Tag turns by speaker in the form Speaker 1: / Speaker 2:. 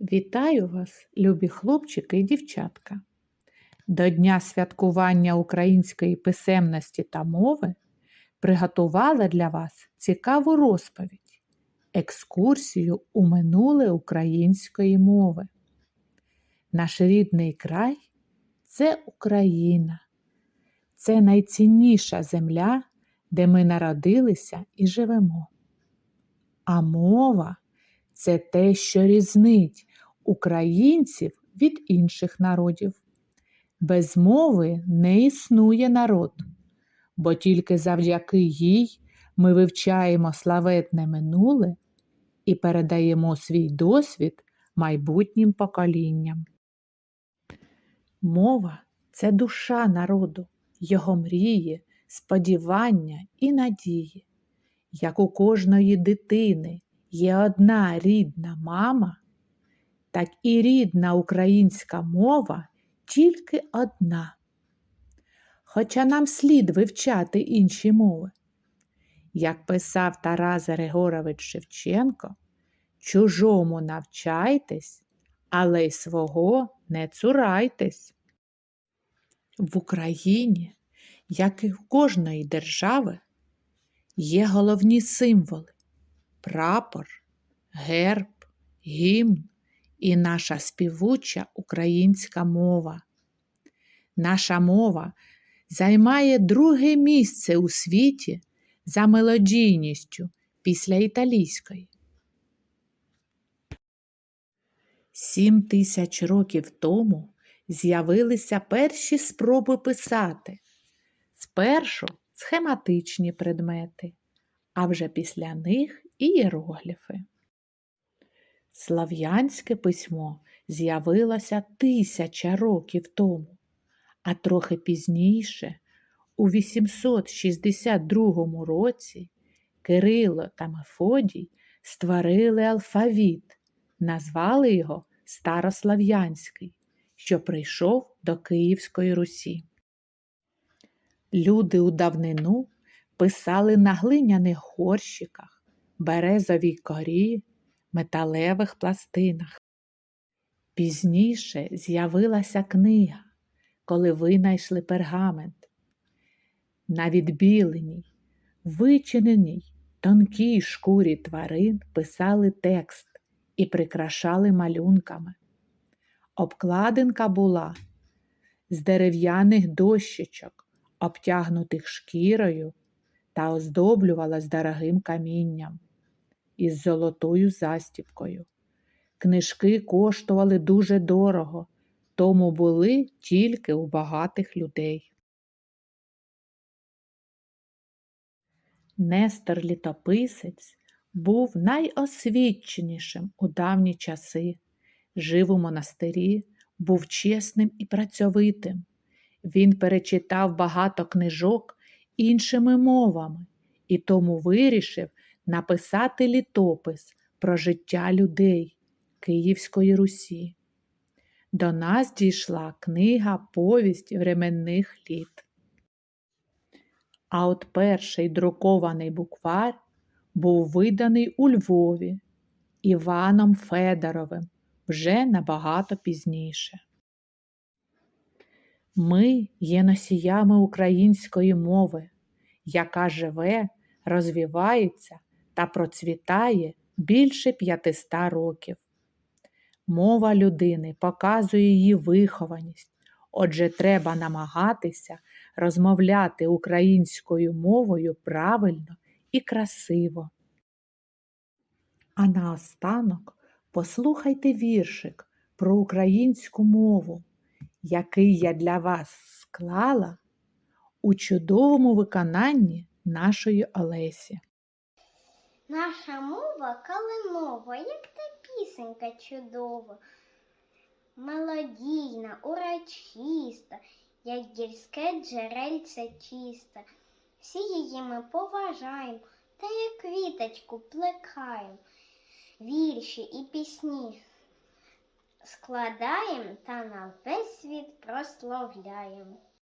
Speaker 1: Вітаю вас, любі хлопчики і дівчатка. До Дня святкування української писемності та мови приготувала для вас цікаву розповідь, екскурсію у минуле української мови. Наш рідний край це Україна. Це найцінніша земля, де ми народилися і живемо. А мова це те, що різнить українців від інших народів. Без мови не існує народ, бо тільки завдяки їй ми вивчаємо славетне минуле і передаємо свій досвід майбутнім поколінням. Мова це душа народу, його мрії, сподівання і надії. Як у кожної дитини є одна рідна мама, так і рідна українська мова тільки одна. Хоча нам слід вивчати інші мови. Як писав Тарас Григорович Шевченко, чужому навчайтесь, але й свого не цурайтесь. В Україні, як і в кожної держави, є головні символи прапор, герб, гімн і наша співуча українська мова. Наша мова займає друге місце у світі за мелодійністю після італійської. Сім тисяч років тому з'явилися перші спроби писати. Спершу схематичні предмети, а вже після них ієрогліфи. Слав'янське письмо з'явилося тисяча років тому, а трохи пізніше, у 862 році, Кирило та Мефодій створили алфавіт, назвали його Старослав'янський, що прийшов до Київської Русі. Люди у давнину писали на глиняних горщиках, березовій корі, металевих пластинах. Пізніше з'явилася книга, коли винайшли пергамент. На відбіленій, вичиненій, тонкій шкурі тварин писали текст і прикрашали малюнками. Обкладинка була з дерев'яних дощечок, обтягнутих шкірою та оздоблювалась дорогим камінням із золотою застіпкою. Книжки коштували дуже дорого, тому були тільки у багатих людей. Нестор Літописець був найосвіченішим у давні часи, жив у монастирі, був чесним і працьовитим. Він перечитав багато книжок іншими мовами і тому вирішив написати літопис про життя людей Київської Русі. До нас дійшла книга Повість временних літ. А от перший друкований буквар був виданий у Львові Іваном Федоровим вже набагато пізніше. Ми є носіями української мови, яка живе, розвивається та процвітає більше 500 років. Мова людини показує її вихованість, отже, треба намагатися розмовляти українською мовою правильно і красиво. А наостанок послухайте віршик про українську мову, який я для вас склала у чудовому виконанні нашої Олесі.
Speaker 2: Наша мова калинова, як та пісенька чудова, мелодійна, урочиста, як гірське джерельце чисте. Всі її ми поважаємо та як квіточку плекаємо, вірші і пісні складаємо та на весь світ прославляємо.